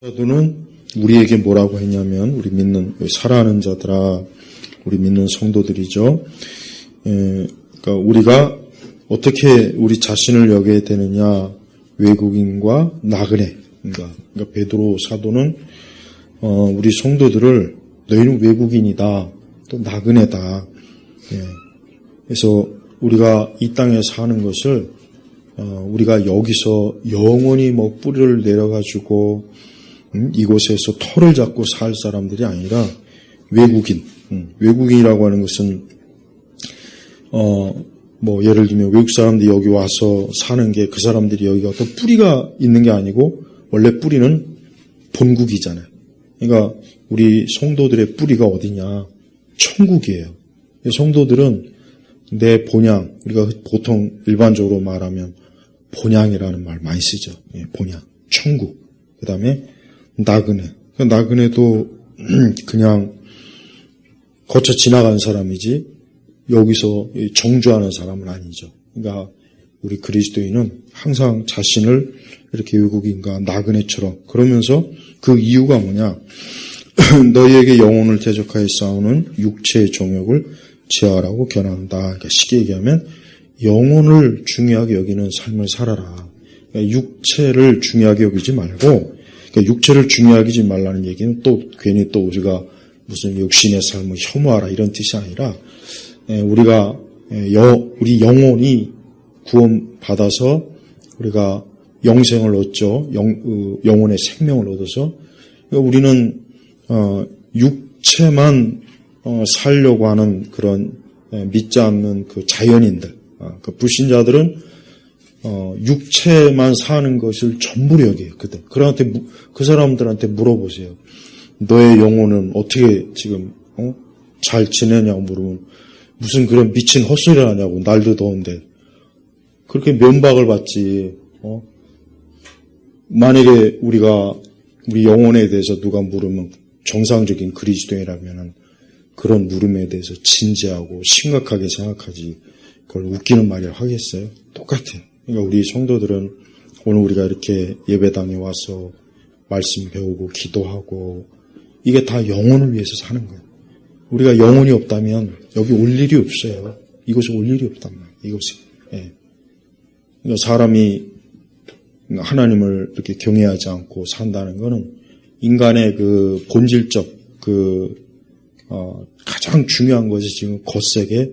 사도는 우리에게 뭐라고 했냐면 우리 믿는 살아가는 자들아 우리 믿는 성도들이죠. 에, 그러니까 우리가 어떻게 우리 자신을 여겨야 되느냐 외국인과 나그네 그러니까, 그러니까 베드로 사도는 어, 우리 성도들을 너희는 외국인이다 또 나그네다. 예. 그래서 우리가 이 땅에 사는 것을 어, 우리가 여기서 영원히 뭐 뿌리를 내려가지고 음, 이곳에서 터를 잡고 살 사람들이 아니라 외국인, 음, 외국인이라고 하는 것은 어, 뭐 예를 들면 외국 사람들이 여기 와서 사는 게 그 사람들이 여기가 또 뿌리가 있는 게 아니고 원래 뿌리는 본국이잖아요. 그러니까 우리 성도들의 뿌리가 어디냐? 천국이에요. 성도들은 내 본향, 우리가 보통 일반적으로 말하면 본향이라는 말 많이 쓰죠. 예, 본향, 천국. 그 다음에 나그네. 그 나그네도 그냥 거쳐 지나간 사람이지 여기서 정주하는 사람은 아니죠. 그러니까 우리 그리스도인은 항상 자신을 이렇게 외국인과 나그네처럼 그러면서 그 이유가 뭐냐? 너희에게 영혼을 대적하여 싸우는 육체의 종욕을 제하라고 견한다. 그러니까 쉽게 얘기하면 영혼을 중요하게 여기는 삶을 살아라. 그러니까 육체를 중요하게 여기지 말고 그러니까 육체를 중요하게 하지 말라는 얘기는 또 괜히 또 우리가 무슨 육신의 삶을 혐오하라 이런 뜻이 아니라 우리가 우리 영혼이 구원 받아서 우리가 영생을 얻죠. 영, 영혼의 생명을 얻어서 그러니까 우리는 어, 육체만 어, 살려고 하는 그런 믿지 않는 그 자연인들, 어, 그 불신자들은 어, 육체만 사는 것을 전부로 여겨요. 그들. 그한테 그 사람들한테 물어보세요. 너의 영혼은 어떻게 지금 어? 잘 지내냐고 물으면 무슨 그런 미친 헛소리를 하냐고 날도 더운데 그렇게 면박을 받지. 어? 만약에 우리가 우리 영혼에 대해서 누가 물으면 정상적인 그리스도인이라면은 그런 물음에 대해서 진지하고 심각하게 생각하지 그걸 웃기는 말이라 하겠어요? 똑같아요. 그러니까 우리 성도들은 오늘 우리가 이렇게 예배당에 와서 말씀 배우고 기도하고 이게 다 영혼을 위해서 사는 거예요. 우리가 영혼이 없다면 여기 올 일이 없어요. 이곳에 올 일이 없단 말이에요. 이곳에. 예. 그러니까 사람이 하나님을 이렇게 경외하지 않고 산다는 것은 인간의 그 본질적 그 어, 가장 중요한 것이 지금 거세게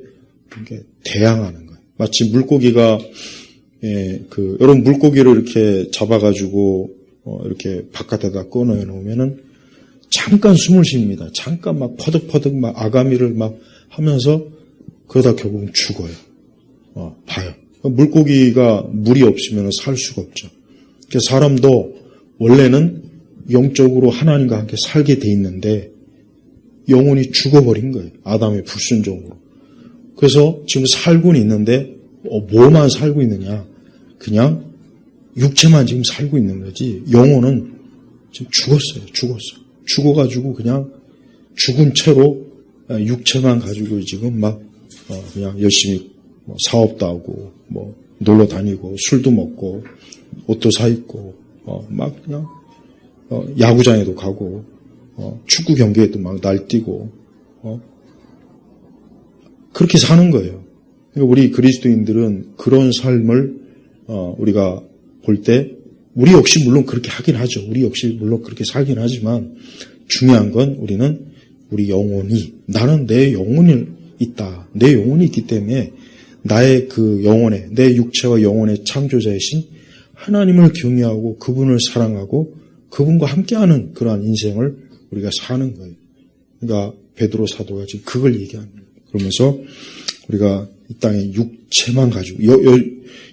대항하는 거예요. 마치 물고기가 예, 그 여러분 물고기를 이렇게 잡아가지고 어, 이렇게 바깥에다 꺼내 놓으면은 잠깐 숨을 쉽니다. 잠깐 막 퍼득퍼득 막 아가미를 막 하면서 그러다 결국은 죽어요. 어, 봐요. 물고기가 물이 없으면 살 수가 없죠. 그러니까 사람도 원래는 영적으로 하나님과 함께 살게 돼 있는데 영혼이 죽어버린 거예요. 아담의 불순종으로. 그래서 지금 살고는 있는데 어, 뭐만 살고 있느냐? 그냥 육체만 지금 살고 있는 거지. 영혼은 지금 죽었어요. 죽었어. 죽어가지고 그냥 죽은 채로 육체만 가지고 지금 막 어, 그냥 열심히 뭐 사업도 하고 뭐 놀러 다니고 술도 먹고 옷도 사 입고 어, 막 그냥 야구장에도 가고 축구 경기에도 막 날뛰고 그렇게 사는 거예요. 그러니까 우리 그리스도인들은 그런 삶을 우리가 볼 때 우리 역시 물론 그렇게 하긴 하죠. 우리 역시 물론 그렇게 살긴 하지만 중요한 건 우리는 우리 영혼이 나는 내 영혼이 있다. 내 영혼이 있기 때문에 나의 그 영혼의 내 육체와 영혼의 창조자이신 하나님을 경외하고 그분을 사랑하고 그분과 함께하는 그러한 인생을 우리가 사는 거예요. 그러니까 베드로 사도가 지금 그걸 거예요. 그러면서 우리가 이 땅에 육체만 가지고 여, 여,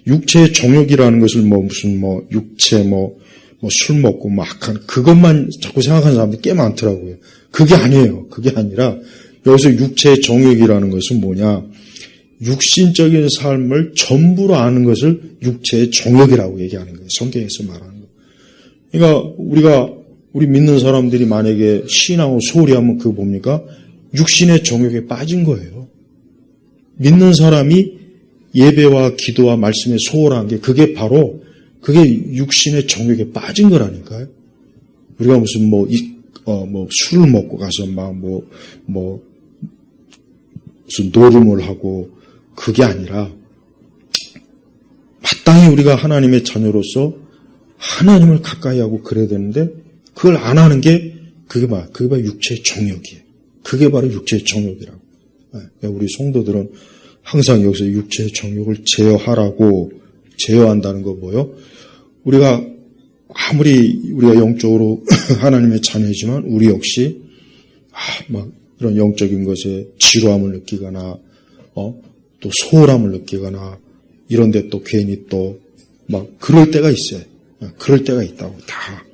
육체의 정욕이라는 것을 뭐 무슨 뭐 육체 뭐 뭐 술 먹고 막한 그것만 자꾸 생각하는 사람들이 꽤 많더라고요. 그게 아니에요. 그게 아니라 여기서 육체의 정욕이라는 것은 뭐냐? 육신적인 삶을 전부로 아는 것을 육체의 정욕이라고 얘기하는 거예요. 성경에서 말하는 거. 그러니까 우리가 우리 믿는 사람들이 만약에 신하고 소홀히 하면 그거 뭡니까? 육신의 정욕에 빠진 거예요. 믿는 사람이 예배와 기도와 말씀에 소홀한 게 그게 바로 그게 육신의 정욕에 빠진 거라니까요. 우리가 무슨 뭐, 이, 어, 뭐, 술을 먹고 가서 막 뭐, 뭐, 무슨 노름을 하고, 그게 아니라, 마땅히 우리가 하나님의 자녀로서 하나님을 가까이 하고 그래야 되는데, 그걸 안 하는 게, 그게 봐, 그게 바로 육체의 정욕이에요. 그게 바로 육체의 정욕이라고. 예, 우리 성도들은 항상 여기서 육체의 정욕을 제어하라고 제어한다는 거 뭐요? 우리가 아무리 우리가 영적으로 하나님의 자녀이지만 우리 역시 아, 막 이런 영적인 것에 지루함을 느끼거나 어, 또 소홀함을 느끼거나 이런데 또 괜히 또 막 그럴 때가 있어요. 어, 그럴 때가 있다고 다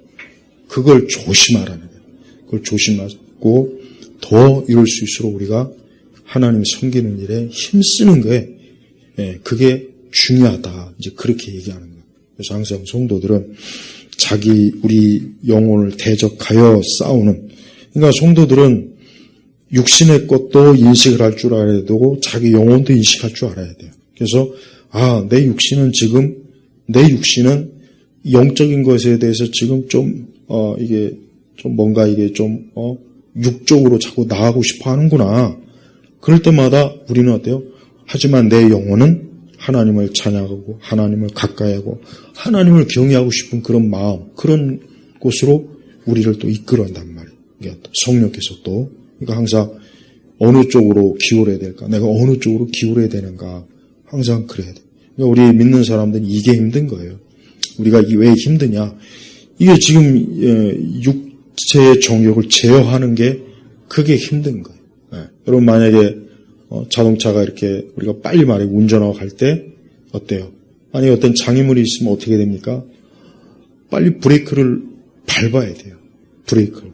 그걸 조심하라는 거예요. 그걸 조심하고 더 이룰 수 있도록 우리가 하나님 섬기는 일에 힘쓰는 거에 예, 그게 중요하다. 이제 그렇게 얘기하는 거예요. 그래서 항상 성도들은 자기 우리 영혼을 대적하여 싸우는 그러니까 성도들은 육신의 것도 인식을 할 줄 알아야 되고 자기 영혼도 인식할 줄 알아야 돼요. 그래서 아, 내 육신은 지금 내 육신은 영적인 것에 대해서 지금 좀 어, 이게 좀 뭔가 이게 좀 어, 육적으로 자꾸 나가고 싶어 하는구나. 그럴 때마다 우리는 어때요? 하지만 내 영혼은 하나님을 찬양하고 하나님을 가까이 하고 하나님을 경외하고 싶은 그런 마음 그런 곳으로 우리를 또 이끌어간단 말이에요. 성령께서 또 그러니까 항상 어느 쪽으로 기울여야 될까? 내가 어느 쪽으로 기울여야 되는가? 항상 그래야 돼. 그러니까 우리 믿는 사람들은 이게 힘든 거예요. 우리가 왜 힘드냐? 이게 지금 예, 육체의 정욕을 제어하는 게 그게 힘든 거예요. 예. 여러분 만약에 어, 자동차가 이렇게 우리가 빨리 말해 운전하고 갈 때 어때요? 아니 어떤 장애물이 있으면 어떻게 됩니까? 빨리 브레이크를 밟아야 돼요. 브레이크를.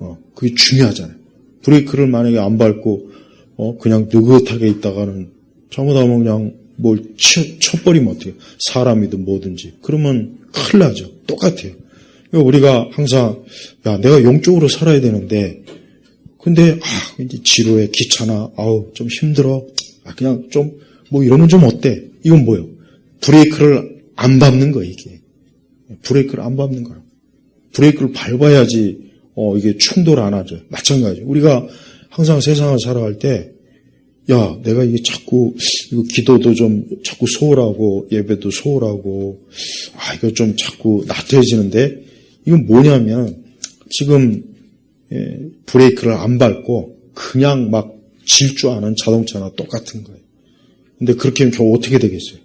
어, 그게 중요하잖아요. 브레이크를 만약에 안 밟고 어, 그냥 느긋하게 있다가는 잘못하면 그냥 뭘 쳐, 쳐버리면 어떻게 사람이든 뭐든지 그러면 큰일 나죠. 똑같아요. 그러니까 우리가 항상 야 내가 영적으로 살아야 되는데 근데 아 이제 지루해 귀찮아 아우 좀 힘들어. 아 그냥 좀 뭐 이러면 좀 어때? 이건 뭐요? 브레이크를 안 밟는 거 이게. 브레이크를 안 밟는 거야 브레이크를 밟아야지 어 이게 충돌 안 하죠. 마찬가지 우리가 항상 세상을 살아갈 때 야, 내가 이게 자꾸, 이거 기도도 좀 자꾸 소홀하고, 예배도 소홀하고, 아, 이거 좀 자꾸 나태해지는데, 이건 뭐냐면, 지금, 예, 브레이크를 안 밟고, 그냥 막 질주하는 자동차나 똑같은 거예요. 근데 그렇게 하면 결국 어떻게 되겠어요?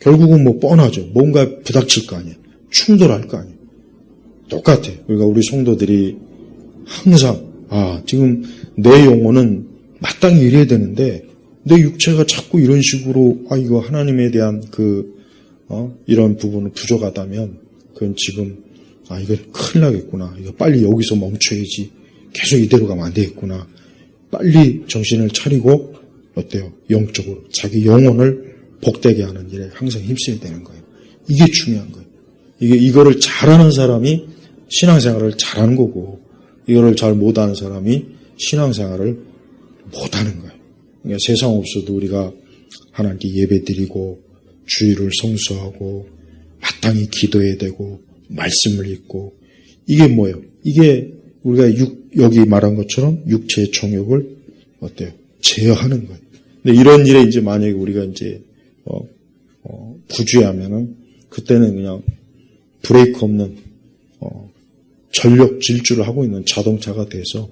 결국은 뭐 뻔하죠. 뭔가 부닥칠 거 아니에요. 충돌할 거 아니에요. 똑같아요. 그러니까 우리 성도들이 항상, 아, 지금 내 영혼은 마땅히 이래야 되는데 내 육체가 자꾸 이런 식으로 아 이거 하나님에 대한 그 어, 이런 부분은 부족하다면 그건 지금 아 이거 큰일 나겠구나. 이거 빨리 여기서 멈춰야지. 계속 이대로 가면 안 되겠구나. 빨리 정신을 차리고 어때요? 영적으로 자기 영혼을 복되게 하는 일에 항상 힘써야 되는 거예요. 이게 중요한 거예요. 이게 이거를 잘하는 사람이 신앙생활을 잘하는 거고 이거를 잘 못하는 사람이 신앙생활을 못하는 거예요. 그러니까 세상 없어도 우리가 하나님께 예배 드리고 주의를 성수하고 마땅히 기도해야 되고 말씀을 읽고 이게 뭐예요? 이게 우리가 육, 여기 말한 것처럼 육체의 정욕을 어때요? 제어하는 거예요. 근데 이런 일에 이제 만약에 우리가 이제 어, 어, 부주의하면은 그때는 그냥 브레이크 없는 어, 전력 질주를 하고 있는 자동차가 돼서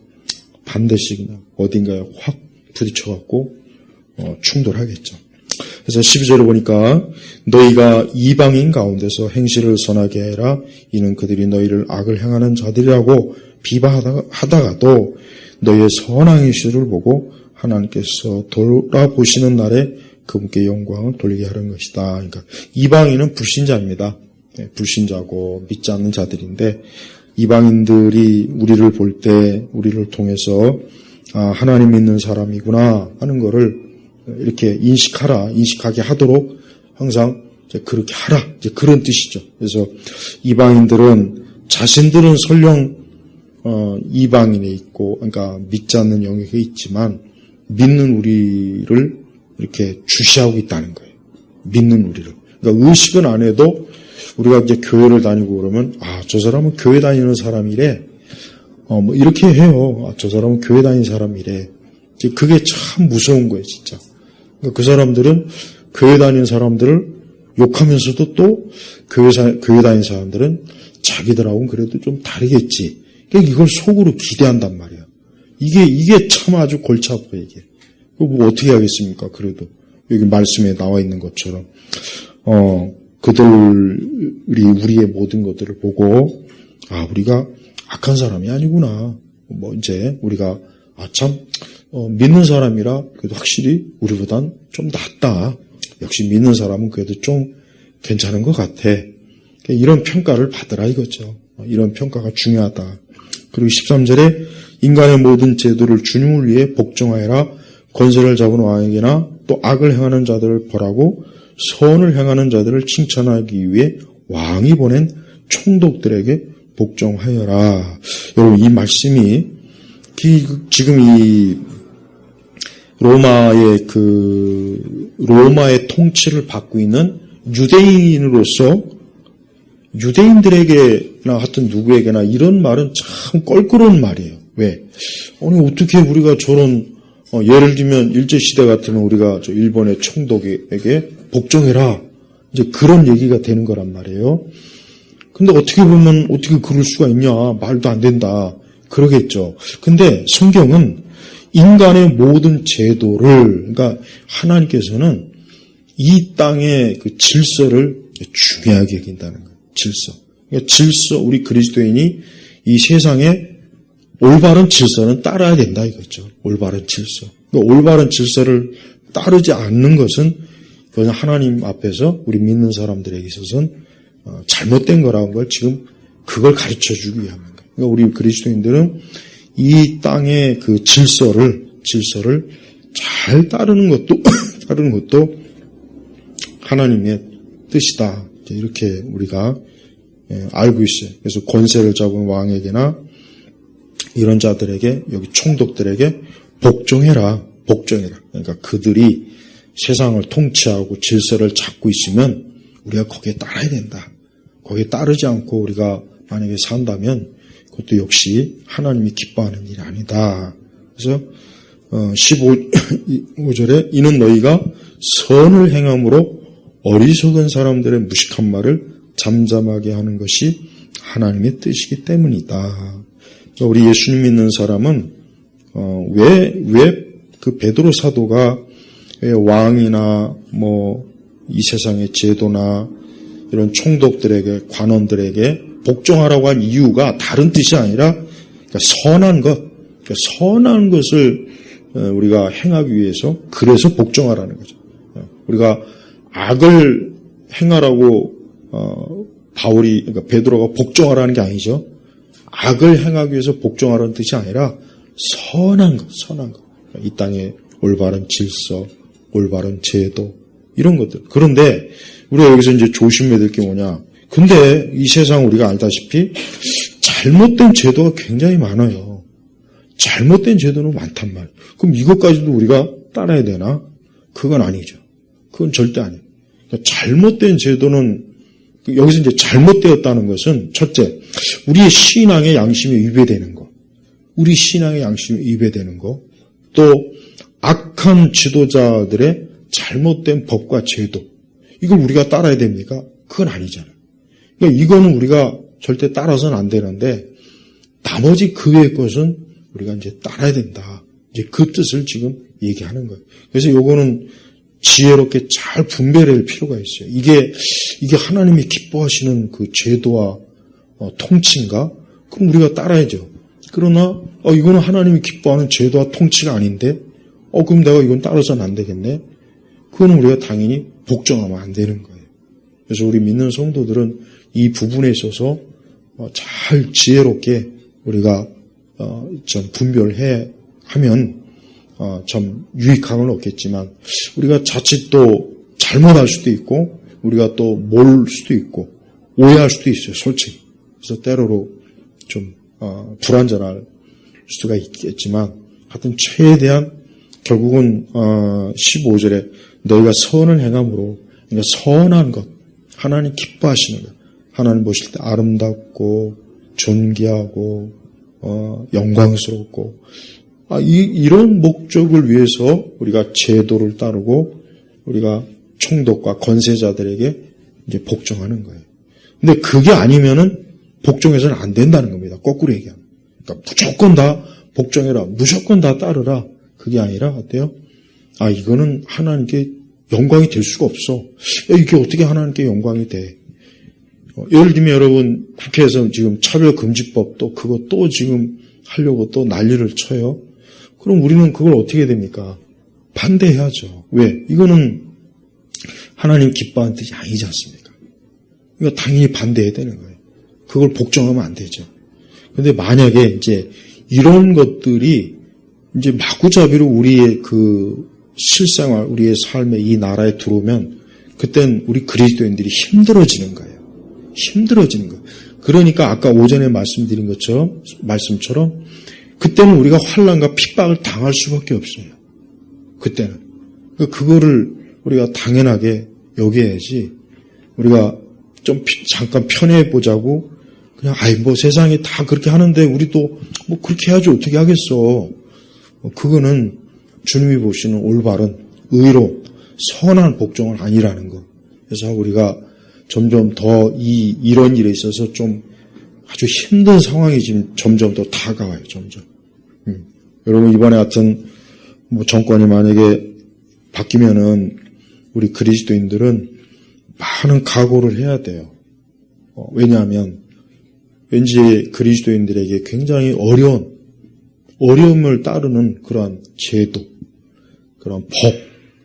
반드시 그냥 어딘가에 확 부딪혀갖고 어, 충돌하겠죠. 그래서 12절을 보니까 너희가 이방인 가운데서 행실을 선하게 해라 이는 그들이 너희를 악을 행하는 자들이라고 비방하다가도 너희의 선한 행실을 보고 하나님께서 돌아보시는 날에 그분께 영광을 돌리게 하는 것이다. 그러니까 이방인은 불신자입니다. 네, 불신자고 믿지 않는 자들인데 이방인들이 우리를 볼 때 우리를 통해서 아, 하나님 믿는 사람이구나 하는 거를 이렇게 인식하라, 인식하게 하도록 항상 그렇게 하라, 그런 뜻이죠. 그래서 이방인들은 자신들은 설령 어, 이방인에 있고, 그러니까 믿지 않는 영역에 있지만 믿는 우리를 이렇게 주시하고 있다는 거예요. 믿는 우리를. 그러니까 의식은 안 해도 우리가 이제 교회를 다니고 그러면 아 저 사람은 교회 다니는 사람이래. 어 뭐 이렇게 해요. 아, 저 사람은 교회 다니는 사람이래. 그게 참 무서운 거예요, 진짜. 그 사람들은 교회 다니는 사람들을 욕하면서도 또 교회, 사, 교회 다니는 사람들은 자기들하고는 그래도 좀 다르겠지. 그러니까 이걸 속으로 기대한단 말이야. 이게, 이게 참 아주 골치 아파, 이게. 뭐 어떻게 하겠습니까, 그래도. 여기 말씀에 나와 있는 것처럼. 어, 그들이 우리의 모든 것들을 보고, 아, 우리가 악한 사람이 아니구나. 뭐, 이제, 우리가, 아, 참, 어, 믿는 사람이라 그래도 확실히 우리보단 좀 낫다. 역시 믿는 사람은 그래도 좀 괜찮은 것 같아. 이런 평가를 받으라 이거죠. 어, 이런 평가가 중요하다. 그리고 13절에 인간의 모든 제도를 주님을 위해 복종하여라 권세를 잡은 왕에게나 또 악을 행하는 자들을 벌하고 선을 행하는 자들을 칭찬하기 위해 왕이 보낸 총독들에게 복종하여라. 여러분 이 말씀이 지금 이 로마의 그 로마의 통치를 받고 있는 유대인으로서 유대인들에게나 하여튼 누구에게나 이런 말은 참 껄끄러운 말이에요. 왜? 아니 어떻게 우리가 저런 어, 예를 들면 일제 시대 같으면 우리가 저 일본의 총독에게 복종해라 이제 그런 얘기가 되는 거란 말이에요. 근데 어떻게 보면 어떻게 그럴 수가 있냐 말도 안 된다 그러겠죠. 근데 성경은 인간의 모든 제도를 그러니까 하나님께서는 이 땅의 그 질서를 중요하게 여긴다는 거예요. 질서. 그러니까 질서 우리 그리스도인이 이 세상에 올바른 질서는 따라야 된다 이거죠. 올바른 질서. 그러니까 올바른 질서를 따르지 않는 것은 그것은 하나님 앞에서 우리 믿는 사람들에게 있어서는 어, 잘못된 거라는 걸 지금 그걸 가르쳐 주기 위함인 거예요. 그러니까 우리 그리스도인들은 이 땅의 그 질서를 질서를 잘 따르는 것도 따르는 것도 하나님의 뜻이다. 이렇게 우리가 예, 알고 있어요. 그래서 권세를 잡은 왕에게나 이런 자들에게 여기 총독들에게 복종해라. 복종해라. 그러니까 그들이 세상을 통치하고 질서를 잡고 있으면 우리가 거기에 따라야 된다. 거기에 따르지 않고 우리가 만약에 산다면 그것도 역시 하나님이 기뻐하는 일이 아니다. 그래서 15절에 이는 너희가 선을 행함으로 어리석은 사람들의 무식한 말을 잠잠하게 하는 것이 하나님의 뜻이기 때문이다. 우리 예수님 믿는 사람은 왜 왜 그 베드로 사도가 왕이나 뭐 이 세상의 제도나 이런 총독들에게 관원들에게 복종하라고 한 이유가 다른 뜻이 아니라 그러니까 선한 것, 그러니까 선한 것을 어, 우리가 행하기 위해서 그래서 복종하라는 거죠. 어, 우리가 악을 행하라고 어, 바울이 그러니까 베드로가 복종하라는 게 아니죠. 악을 행하기 위해서 복종하라는 뜻이 아니라 선한 것, 선한 것. 그러니까 이 땅의 올바른 질서, 올바른 제도 이런 것들. 그런데 우리가 여기서 이제 조심해야 될 게 뭐냐? 근데 이 세상 우리가 알다시피 잘못된 제도가 굉장히 많아요. 잘못된 제도는 많단 말이에요. 그럼 이것까지도 우리가 따라야 되나? 그건 아니죠. 그건 절대 아니에요. 그러니까 잘못된 제도는 여기서 이제 잘못되었다는 것은 첫째, 우리의 신앙의 양심에 위배되는 거. 우리 신앙의 양심에 위배되는 거. 또 악한 지도자들의 잘못된 법과 제도. 이걸 우리가 따라야 됩니까? 그건 아니잖아요. 그러니까 이거는 우리가 절대 따라서는 안 되는데 나머지 그 외의 것은 우리가 이제 따라야 된다. 이제 그 뜻을 지금 얘기하는 거예요. 그래서 요거는 지혜롭게 잘 분별할 필요가 있어요. 이게 이게 하나님이 기뻐하시는 그 제도와 어, 통치인가? 그럼 우리가 따라야죠. 그러나 어, 이거는 하나님이 기뻐하는 제도와 통치가 아닌데, 어 그럼 내가 이건 따라서는 안 되겠네. 그거는 우리가 당연히 복종하면 안 되는 거예요. 그래서 우리 믿는 성도들은 이 부분에 있어서 어, 잘 지혜롭게 우리가 어, 좀 분별해 하면 어, 좀 유익함을 얻겠지만 우리가 자칫 또 잘못할 수도 있고 우리가 또 모를 수도 있고 오해할 수도 있어요. 솔직히. 그래서 때로로 좀 불안전할 수가 있겠지만 하여튼 최대한 결국은 15절에 너희가 선을 행함으로 그러니까 선한 것 하나님 기뻐하시는 것 하나님 보실 때 아름답고 존귀하고 어, 영광스럽고 아, 이, 이런 목적을 위해서 우리가 제도를 따르고 우리가 총독과 건세자들에게 이제 복종하는 거예요. 근데 그게 아니면은 복종해서는 안 된다는 겁니다. 거꾸로 얘기하면. 그러니까 무조건 다 복종해라. 무조건 다 따르라. 그게 아니라 어때요? 아, 이거는 하나님께 영광이 될 수가 없어. 야, 이게 어떻게 하나님께 영광이 돼? 어, 예를 들면 여러분 국회에서 지금 차별금지법 또 그거 또 지금 하려고 또 난리를 쳐요. 그럼 우리는 그걸 어떻게 됩니까? 반대해야죠. 왜? 이거는 하나님 기뻐하는 뜻이 아니지 않습니까? 그러니까 당연히 반대해야 되는 거예요. 그걸 복종하면 안 되죠. 근데 만약에 이제 이런 것들이 이제 마구잡이로 우리의 그 실생활, 우리의 삶에 이 나라에 들어오면 그땐 우리 그리스도인들이 힘들어지는 거예요. 힘들어지는 거예요. 그러니까 아까 오전에 말씀드린 것처럼 말씀처럼 그때는 우리가 환란과 핍박을 당할 수밖에 없어요. 그때는 그러니까 그거를 우리가 당연하게 여겨야지 우리가 좀 피- 잠깐 편해 보자고 그냥 아이 뭐 세상에 다 그렇게 하는데 우리도 뭐 그렇게 해야지 어떻게 하겠어. 어, 그거는 주님이 보시는 올바른 의로 선한 복종은 아니라는 거. 그래서 우리가 점점 더 이 이런 일에 있어서 좀 아주 힘든 상황이 지금 점점 더 다가와요. 점점. 음. 여러분 이번에 하여튼 뭐 정권이 만약에 바뀌면은 우리 그리스도인들은 많은 각오를 해야 돼요. 어, 왜냐하면 왠지 그리스도인들에게 굉장히 어려운 어려움을 따르는 그러한 제도, 그런 법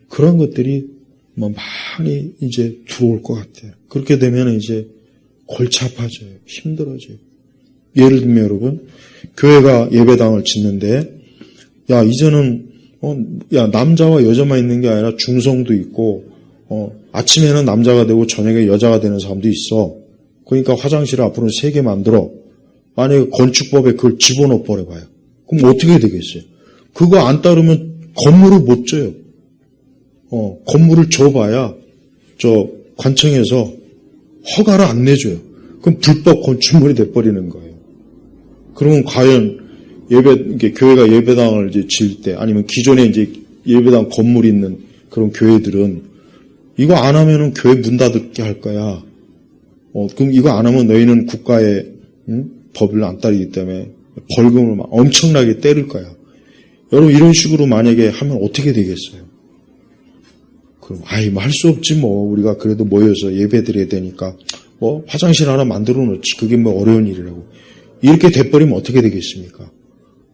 그런 것들이 뭐 많이 이제 들어올 것 같아요. 그렇게 되면 이제 골치 아파져요. 힘들어져요. 예를 들면 여러분 교회가 예배당을 짓는데 야 이제는 어, 야 남자와 여자만 있는 게 아니라 중성도 있고 어, 아침에는 남자가 되고 저녁에 여자가 되는 사람도 있어. 그러니까 화장실을 앞으로 세 개 만들어. 만약에 건축법에 그걸 집어넣어 버려봐요. 그럼 어떻게 되겠어요? 그거 안 따르면 건물을 못 져요. 어, 건물을 줘봐야 저 관청에서 허가를 안 내줘요. 그럼 불법 건축물이 돼버리는 거예요. 그러면 과연 예배, 교회가 예배당을 이제 지을 때 아니면 기존에 이제 예배당 건물이 있는 그런 교회들은 이거 안 하면은 교회 문 닫게 할 거야. 어, 그럼 이거 안 하면 너희는 국가의 응? 법을 안 따르기 때문에 벌금을 막 엄청나게 때릴 거야. 여러분 이런 식으로 만약에 하면 어떻게 되겠어요? 그럼 아이 뭐 할 수 없지 뭐 우리가 그래도 모여서 예배 드려야 되니까 뭐 화장실 하나 만들어 놓지 그게 뭐 어려운 일이라고 이렇게 돼버리면 어떻게 되겠습니까?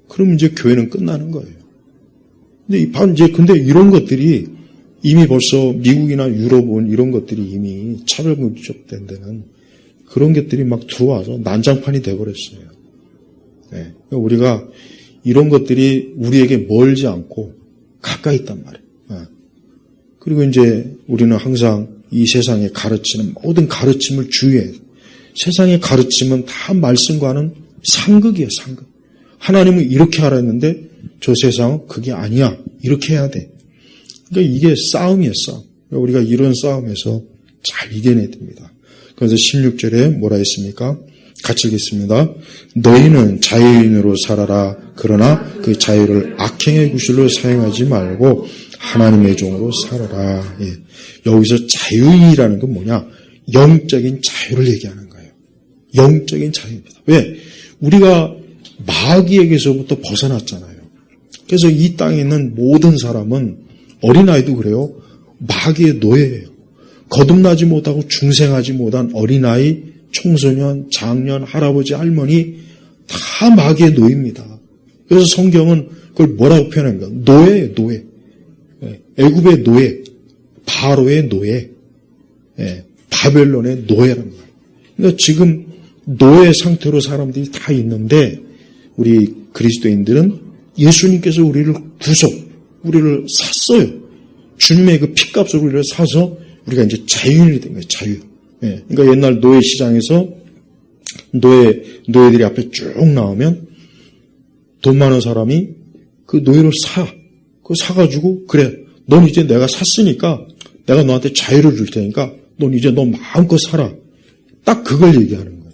그럼 이제 교회는 끝나는 거예요. 근데 이제 근데 이런 것들이 이미 벌써 미국이나 유럽은 이런 것들이 이미 차별금지법 된 데는 그런 것들이 막 들어와서 난장판이 돼버렸어요. 네. 우리가 이런 것들이 우리에게 멀지 않고 가까이 있단 말이에요. 네. 그리고 이제 우리는 항상 이 세상에 가르치는 모든 가르침을 주의해야 돼요. 세상의 가르침은 다 말씀과는 상극이에요, 상극. 하나님은 이렇게 하라 했는데 저 세상은 그게 아니야. 이렇게 해야 돼. 그러니까 이게 싸움이에요, 싸움. 그러니까 우리가 이런 싸움에서 잘 이겨내야 됩니다. 그래서 16절에 뭐라 했습니까? 같이 읽겠습니다. 너희는 자유인으로 살아라. 그러나 그 자유를 악행의 구실로 사용하지 말고 하나님의 종으로 살아라. 예. 여기서 자유인이라는 건 뭐냐? 영적인 자유를 얘기하는 거예요. 영적인 자유입니다. 왜? 우리가 마귀에게서부터 벗어났잖아요. 그래서 이 땅에 있는 모든 사람은 어린아이도 그래요. 마귀의 노예예요. 거듭나지 못하고 중생하지 못한 어린아이, 청소년, 장년, 할아버지, 할머니 다 마귀의 노예입니다. 그래서 성경은 그걸 뭐라고 표현합니까? 노예예요, 노예. 예, 애굽의 노예, 바로의 노예, 예, 바벨론의 노예란 말이에요. 그러니까 지금 노예 상태로 사람들이 다 있는데 우리 그리스도인들은 예수님께서 우리를 구속, 우리를 샀어요. 주님의 그 피값으로 우리를 사서 우리가 이제 자유인이 된 거예요, 자유. 예, 그러니까 옛날 노예 시장에서 노예, 노예들이 앞에 쭉 나오면 돈 많은 사람이 그 노예를 사. 그거 사가지고, 그래, 넌 이제 내가 샀으니까 내가 너한테 자유를 줄 테니까 넌 이제 너 마음껏 살아. 딱 그걸 얘기하는 거예요.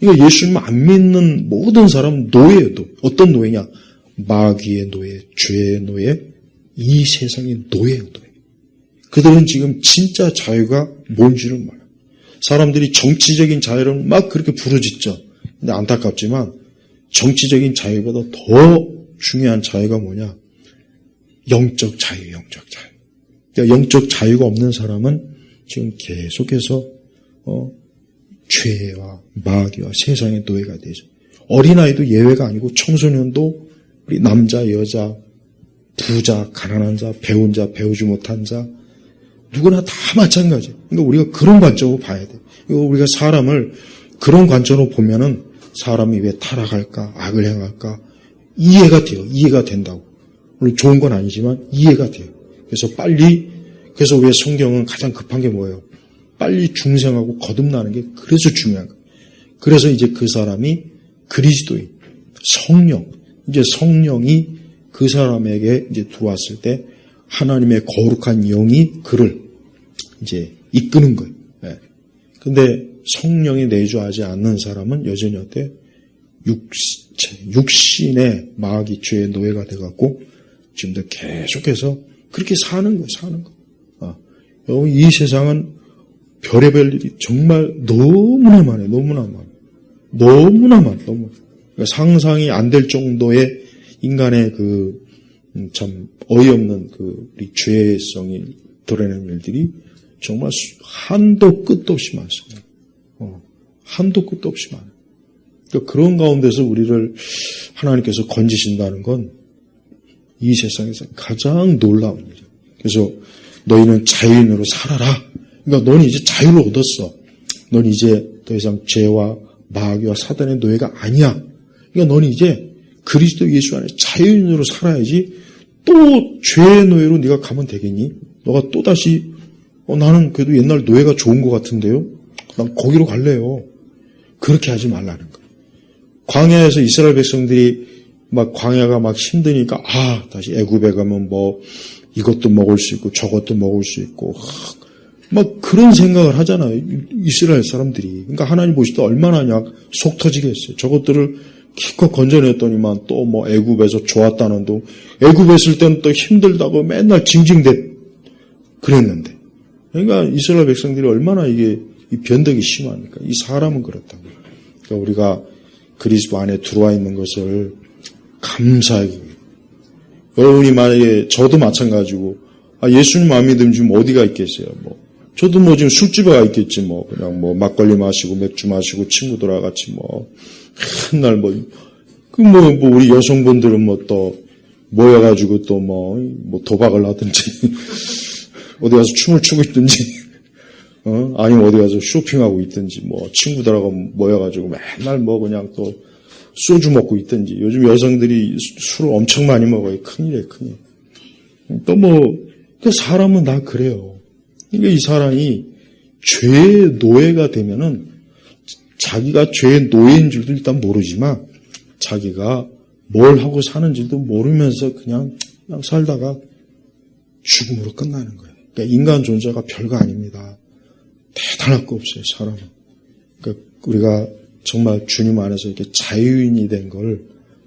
그러니까 예수님 안 믿는 모든 사람은 노예도 어떤 노예냐? 마귀의 노예, 죄의 노예, 이 세상의 노예예요, 노예. 그들은 지금 진짜 자유가 뭔지를 몰라요. 사람들이 정치적인 자유를 막 그렇게 부르짖죠. 근데 안타깝지만 정치적인 자유보다 더 중요한 자유가 뭐냐? 영적 자유, 영적 자유. 그러니까 영적 자유가 없는 사람은 지금 계속해서 어, 죄와 마귀와 세상의 노예가 되죠. 어린아이도 예외가 아니고 청소년도 우리 남자, 여자, 부자, 가난한 자, 배운 자, 배우지 못한 자, 누구나 다 마찬가지. 그러니까 우리가 그런 관점으로 봐야 돼. 이거 우리가 사람을 그런 관점으로 보면은 사람이 왜 타락할까, 악을 행할까, 이해가 돼요. 이해가 된다고. 물론 좋은 건 아니지만 이해가 돼요. 그래서 빨리, 그래서 왜 성경은 가장 급한 게 뭐예요? 빨리 중생하고 거듭나는 게 그래서 중요한 거예요. 그래서 이제 그 사람이 그리스도인, 성령, 이제 성령이 그 사람에게 이제 들어왔을 때 하나님의 거룩한 영이 그를 이제 이끄는 거예요. 예. 근데 성령이 내주하지 않는 사람은 여전히 어때? 육체, 육신의 마귀 죄의 노예가 돼갖고 지금도 계속해서 그렇게 사는 거예요, 사는 거. 어. 여러분, 이 세상은 별의별 일이 정말 너무나 많아요, 너무나 많아요. 너무나 많아, 너무. 그러니까 상상이 안 될 정도의 인간의 그, 음, 참, 어이없는 그, 우리 죄성이 드러내는 일들이 정말 한도 끝도 없이 많습니다. 어, 한도 끝도 없이 많아요. 그러니까 그런 가운데서 우리를 하나님께서 건지신다는 건 이 세상에서 가장 놀라운 일이에요. 그래서 너희는 자유인으로 살아라. 그러니까 너는 이제 자유를 얻었어. 넌 이제 더 이상 죄와 마귀와 사단의 노예가 아니야. 그러니까 너는 이제 그리스도 예수 안에 자유인으로 살아야지 또 죄의 노예로 네가 가면 되겠니? 너가 또 다시 어, 나는 그래도 옛날 노예가 좋은 것 같은데요. 난 거기로 갈래요. 그렇게 하지 말라는 거예요. 광야에서 이스라엘 백성들이 막 광야가 막 힘드니까 아 다시 애굽에 가면 뭐 이것도 먹을 수 있고 저것도 먹을 수 있고 막 그런 생각을 하잖아요. 이스라엘 사람들이. 그러니까 하나님 보실 때 얼마나 속 터지겠어요. 저것들을 기껏 건져냈더니만 또 뭐 애굽에서 좋았다는 둥 애굽에 있을 때는 또 힘들다고 맨날 징징대 그랬는데 그러니까 이스라엘 백성들이 얼마나 이게 이 변덕이 심하니까 이 사람은 그렇다고. 그러니까 우리가 그리스도 안에 들어와 있는 것을 감사하기 여러분이 만약에 저도 마찬가지고 아, 예수님 안 믿으면 지금 어디가 있겠어요? 뭐 저도 뭐 지금 술집에 가 있겠지 뭐 그냥 뭐 막걸리 마시고 맥주 마시고 친구들과 같이 뭐 맨날 뭐그 뭐, 뭐 우리 여성분들은 뭐 또 모여가지고 또 뭐뭐 도박을 하든지 어디 가서 춤을 추고 있든지 어? 아니면 어디 가서 쇼핑하고 있든지 뭐 친구들하고 모여가지고 맨날 뭐 그냥 또 소주 먹고 있든지 요즘 여성들이 술을 엄청 많이 먹어요 큰일이에요 큰일 또 뭐 그 사람은 다 그래요 그러니까 이 사람이 죄의 노예가 되면은 자기가 죄의 노예인 줄도 일단 모르지만 자기가 뭘 하고 사는지도 모르면서 그냥, 그냥 살다가 죽음으로 끝나는 거예요. 그러니까 인간 존재가 별거 아닙니다. 대단할 거 없어요, 사람은. 그러니까 우리가 정말 주님 안에서 이렇게 자유인이 된 걸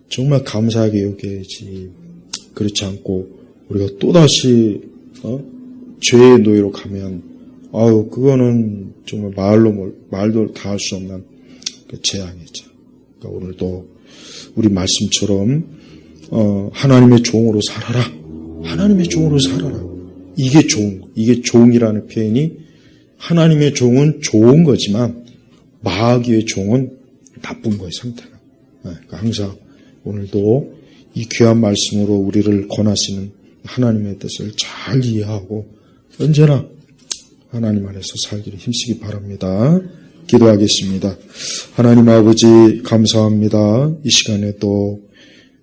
정말 감사하게 여겨야지. 그렇지 않고 우리가 또다시 어? 죄의 노예로 가면 아유 그거는 정말 말로 말도 다 할 수 없는 그 재앙이죠. 그러니까 오늘도 우리 말씀처럼 어, 하나님의 종으로 살아라. 하나님의 종으로 살아라. 이게 종, 이게 종이라는 표현이 하나님의 종은 좋은 거지만 마귀의 종은 나쁜 거예요, 상태가. 그러니까 항상 오늘도 이 귀한 말씀으로 우리를 권하시는 하나님의 뜻을 잘 이해하고 언제나 하나님 안에서 살기를 힘쓰기 바랍니다. 기도하겠습니다. 하나님 아버지 감사합니다. 이 시간에 또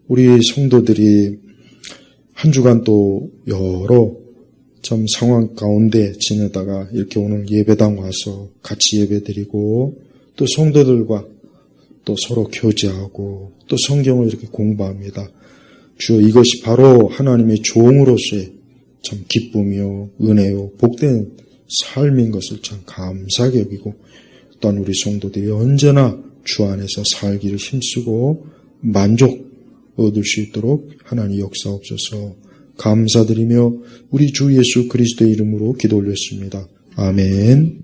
우리 성도들이 한 주간 또 여러 참 상황 가운데 지내다가 이렇게 오늘 예배당 와서 같이 예배드리고 또 성도들과 또 서로 교제하고 또 성경을 이렇게 공부합니다. 주여 이것이 바로 하나님의 종으로서의 참 기쁨이요, 은혜요, 복된 삶인 것을 참 감사하게 여기고 또한 우리 성도들이 언제나 주 안에서 살기를 힘쓰고 만족 얻을 수 있도록 하나님 역사옵소서 감사드리며 우리 주 예수 그리스도의 이름으로 기도 올렸습니다. 아멘.